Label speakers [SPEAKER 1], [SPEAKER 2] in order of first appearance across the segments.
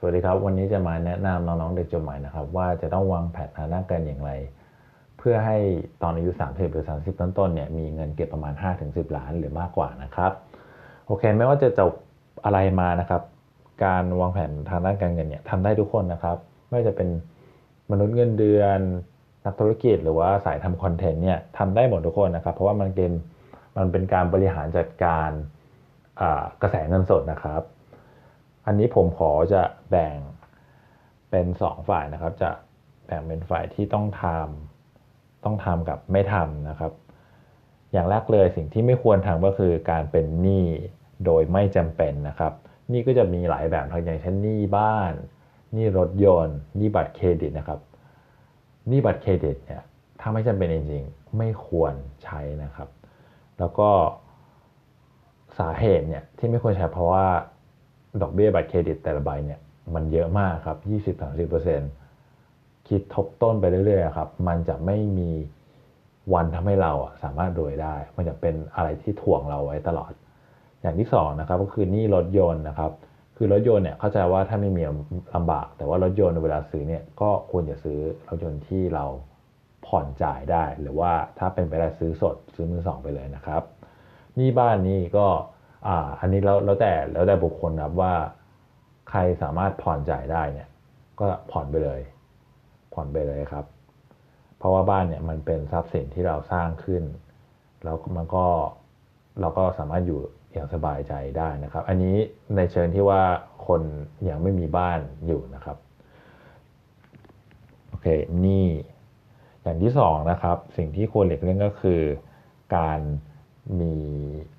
[SPEAKER 1] สวัสดีครับ วันนี้จะมาแนะนำน้องๆเด็กจบใหม่นะครับ ว่าจะต้องวางแผนทางด้านการเงินอย่างไร เพื่อให้ตอนอายุ 30 หรือ 30 ต้นๆเนี่ยมีเงินเก็บประมาณ 5-10 ล้านหรือมากกว่านะครับ โอเค ไม่ว่าจะจบอะไรมานะครับ การวางแผนทางด้านการเงินเนี่ยทำได้ทุกคนนะครับ ไม่ว่าจะเป็นมนุษย์เงินเดือน นักธุรกิจหรือว่าสายทำคอนเทนต์เนี่ยทำได้หมดทุกคนนะครับ เพราะว่ามันเป็นมันเป็นการบริหารจัดการกระแสเงินสดนะครับ อันนี้ผมขอจะแบ่งเป็นสองฝ่ายนะครับ จะแบ่งเป็นฝ่ายที่ต้องทำต้องทำกับไม่ทำนะครับ อย่างแรกเลยสิ่งที่ไม่ควรทำก็คือการเป็นหนี้โดยไม่จำเป็นนะครับหนี่ก็จะมีหลายแบบทั้งอย่างเช่นหนี้บ้านหนี้รถยนต์หนี้บัตรเครดิตนะครับหนี้บัตรเครดิตเนี่ยถ้าไม่จำเป็นจริงๆไม่ควรใช้นะครับ แล้วก็สาเหตุเนี่ยที่ไม่ควรใช้เพราะว่า ดอกเบี้ยบัตรเครดิตแต่ละใบเนี่ยมันเยอะมากครับ 20-30%คิดทบต้นไปเรื่อยๆครับ มันจะไม่มีวันทำให้เราสามารถรวยได้ มันจะเป็นอะไรที่ถ่วงเราไว้ตลอด อย่างที่สองนะครับก็คือหนี้รถยนต์นะครับ คือรถยนต์เนี่ยเข้าใจว่าถ้าไม่มีลำบาก แต่ว่ารถยนต์เวลาซื้อเนี่ยก็ควรจะซื้อรถยนต์ที่เราผ่อนจ่ายได้ หรือว่าถ้าเป็นไปได้ซื้อสดซื้อมือสองไปเลยนะครับหนี้บ้านนี่ก็ อ่าอันนี้แล้วแล้วแต่แล้วแต่บุคคลนะครับว่าใครสามารถผ่อนจ่ายได้เนี่ย ก็ผ่อนไปเลย ผ่อนไปเลยครับ เพราะว่าบ้านเนี่ยมันเป็นทรัพย์สินที่เราสร้างขึ้น แล้วมันก็เราก็สามารถอยู่อย่างสบายใจได้นะครับ อันนี้ในเชิงที่ว่าคนยังไม่มีบ้านอยู่นะครับโอเคนี่อย่างที่สองนะครับ สิ่งที่ควรหลีกเลี่ยงก็คือ การ มี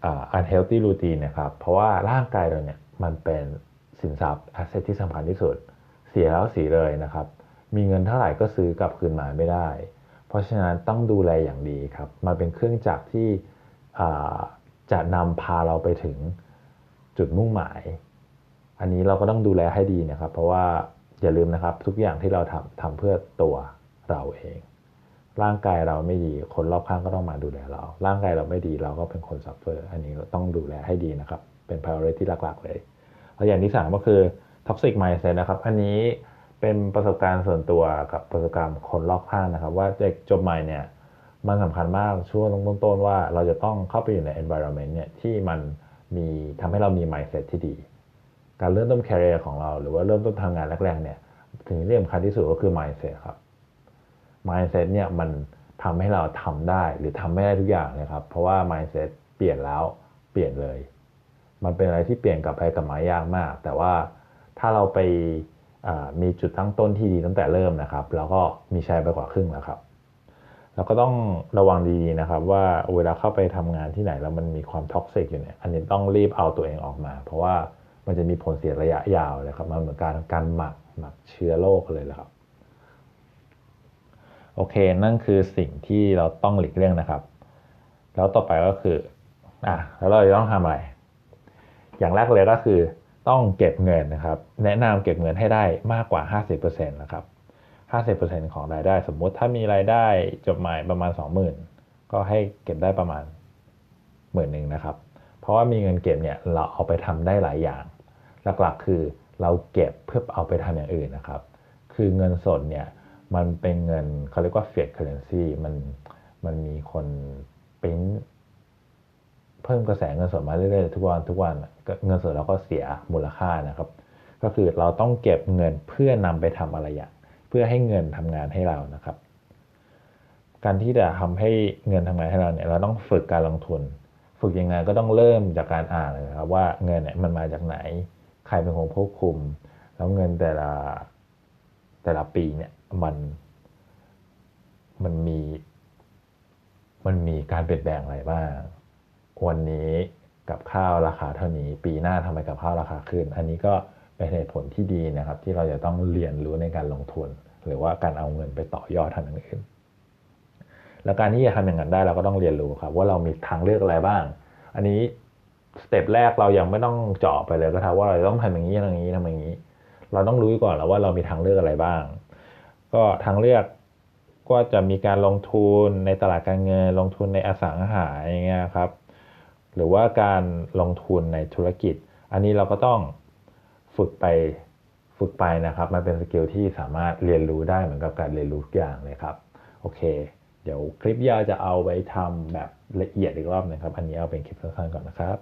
[SPEAKER 1] อ่า unhealthy routine นะครับเพราะว่าร่างกายเราเนี่ยมันเป็นสินทรัพย์ asset ที่สำคัญที่สุด เสียแล้วเสียเลยนะครับ มีเงินเท่าไหร่ก็ซื้อกลับคืนมาไม่ได้ เพราะฉะนั้นต้องดูแลอย่างดีครับมันเป็นเครื่องจักรที่จะนำพาเราไปถึงจุดมุ่งหมาย อันนี้เราก็ต้องดูแลให้ดีนะครับ เพราะว่าอย่าลืมนะครับทุกอย่างที่เราทำทำเพื่อตัวเราเอง ร่างกายเราไม่ดี คนรอบข้างก็ต้องมาดูแลเรา ร่างกายเราไม่ดีเราก็เป็นคนซัฟเฟอร์ อันนี้ต้องดูแลให้ดีนะครับ เป็น priority หลักๆเลย แล้วอย่างที่สามก็คือ toxic mindset นะครับ อันนี้เป็นประสบการณ์ส่วนตัวกับประสบการณ์คนรอบข้างนะครับ ว่าเด็กจบใหม่เนี่ยมันสำคัญมากช่วงต้นๆว่าเราจะต้องเข้าไปอยู่ใน environment เนี่ยที่มันมีทำให้เรามี mindset ที่ดี การเริ่มต้น career ของเรา หรือว่าเริ่มต้นทำงานแรกๆเนี่ยถึงเรื่องสำคัญที่สุดก็คือ mindset ครับ mindset เนี่ยมันทำให้เราทำได้หรือทำไม่ได้ทุกอย่างนะครับ เพราะว่า mindset เปลี่ยนแล้วเปลี่ยนเลย มันเป็นอะไรที่เปลี่ยนกลับไปกลับมายากมาก แต่ว่าถ้าเราไปมีจุดตั้งต้นที่ดีตั้งแต่เริ่มนะครับ แล้วก็มีชัยไปกว่าครึ่งแล้วครับเราก็ต้องระวังดีๆนะครับ ว่าเวลาเข้าไปทำงานที่ไหนแล้วมันมีความท็อกซิกอยู่เนี่ยอันนี้ต้องรีบเอาตัวเองออกมา เพราะว่ามันจะมีผลเสียระยะยาวเลยครับมันเหมือนการการหมักหมักเชื้อโรคเลยแหละครับ โอเค นั่นคือสิ่งที่เราต้องหลีกเลี่ยงนะครับ แล้วต่อไปก็คืออะแล้วเราจะต้องทำอะไร อย่างแรกเลยก็คือต้องเก็บเงินนะครับ แนะนำเก็บเงินให้ได้มากกว่า 50%นะครับ 50%ของรายได้ สมมุติถ้ามีรายได้จบหมายประมาณ 20,000 ก็ให้เก็บได้ประมาณหมื่นหนึ่งนะครับ เพราะว่ามีเงินเก็บเนี่ยเราเอาไปทำได้หลายอย่าง หลักๆคือเราเก็บเพื่อเอาไปทำอย่างอื่นนะครับ คือเงินสดเนี่ย มันเป็นเงินเขาเรียกว่า fiat currency มันมันมีคนปิ้นเพิ่มกระแสเงินสดมาเรื่อยๆทุกวันทุกวันเงินสดเราก็เสียมูลค่านะครับ ก็คือเราต้องเก็บเงินเพื่อนำไปทำอะไรอย่างเพื่อให้เงินทำงานให้เรานะครับ การที่จะทำให้เงินทำงานให้เราเนี่ยเราต้องฝึกการลงทุน ฝึกยังไงก็ต้องเริ่มจากการอ่านเลยครับ ว่าเงินเนี่ยมันมาจากไหน ใครเป็นคนควบคุม แล้วเงินแต่ละแต่ละปีเนี่ย มันมันมีมันมีการเปลี่ยนแปลงอะไรบ้างวันนี้กับข้าวราคาเท่านี้ ปีหน้าทำไมกับข้าวราคาขึ้น อันนี้ก็เป็นเหตุผลที่ดีนะครับ ที่เราจะต้องเรียนรู้ในการลงทุน หรือว่าการเอาเงินไปต่อยอดทางอื่นแล้วการที่จะทำอย่างนั้นได้เราก็ต้องเรียนรู้ครับ ว่าเรามีทางเลือกอะไรบ้าง อันนี้สเต็ปแรกเรายังไม่ต้องเจาะไปเลยก็ทว่าเราต้องทำอย่างนี้อย่างนี้ทำอย่างนี้ เราต้องรู้ก่อนแล้วว่าเรามีทางเลือกอะไรบ้าง ก็ทางเลือกก็จะมีการลงทุนในตลาดการเงิน ลงทุนในอสังหาอย่างเงี้ยครับ หรือว่าการลงทุนในธุรกิจ อันนี้เราก็ต้องฝึกไปฝึกไปนะครับ มันเป็นสกิลที่สามารถเรียนรู้ได้เหมือนกับการเรียนรู้ทุกอย่างเลยครับ โอเค เดี๋ยวคลิปยาวจะเอาไปทำแบบละเอียดอีกรอบนึงครับ อันนี้เอาเป็นคลิปสั้นๆก่อนนะครับ